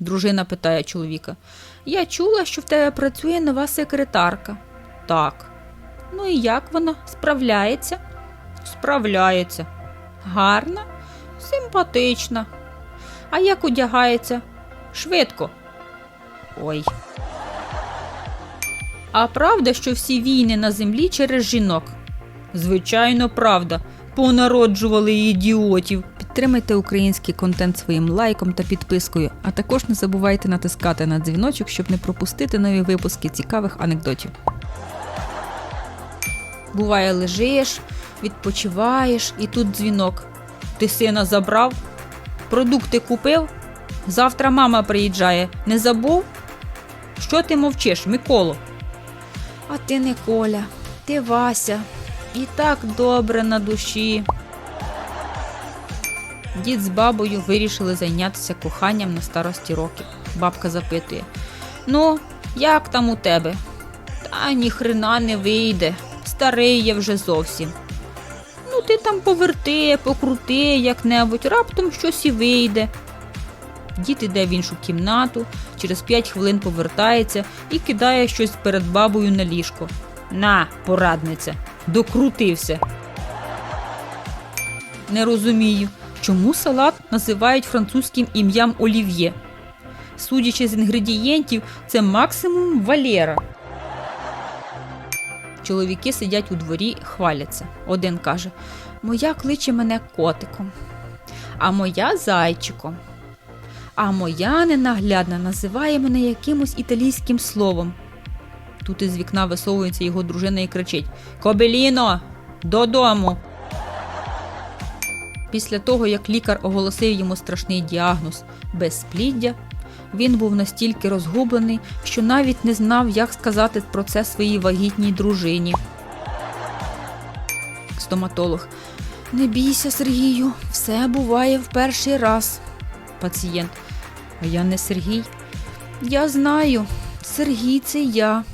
Дружина питає чоловіка. Я чула, що в тебе працює нова секретарка. Так. Ну і як вона справляється? Справляється. Гарна, симпатична. А як одягається? Швидко. Ой. А правда, що всі війни на землі через жінок? Звичайно, правда. Понароджували ідіотів. Підтримайте український контент своїм лайком та підпискою, а також не забувайте натискати на дзвіночок, щоб не пропустити нові випуски цікавих анекдотів. Буває, лежиш, відпочиваєш, і тут дзвінок. Ти сина забрав? Продукти купив? Завтра мама приїжджає. Не забув? Що ти мовчиш, Миколо? А ти не Коля, ти Вася. І так добре на душі. Дід з бабою вирішили зайнятися коханням на старості років. Бабка запитує: Ну, як там у тебе? Та ніхрена не вийде. Старий я вже зовсім. Ну, ти там поверти, покрути як-небудь, раптом щось і вийде. Дід іде в іншу кімнату, через п'ять хвилин повертається і кидає щось перед бабою на ліжко. На, порадниця, докрутився. Не розумію, чому салат називають французьким ім'ям олів'є. Судячи з інгредієнтів, це максимум Валера. Чоловіки сидять у дворі, хваляться. Один каже: Моя кличе мене котиком, а моя зайчиком. А моя ненаглядна називає мене якимось італійським словом. Тут із вікна висовується його дружина і кричить: Кобеліно, додому. Після того, як лікар оголосив йому страшний діагноз безпліддя, він був настільки розгублений, що навіть не знав, як сказати про це своїй вагітній дружині. Стоматолог. Не бійся, Сергію, все буває в перший раз. Пацієнт. А я не Сергій. Я знаю, Сергій це я.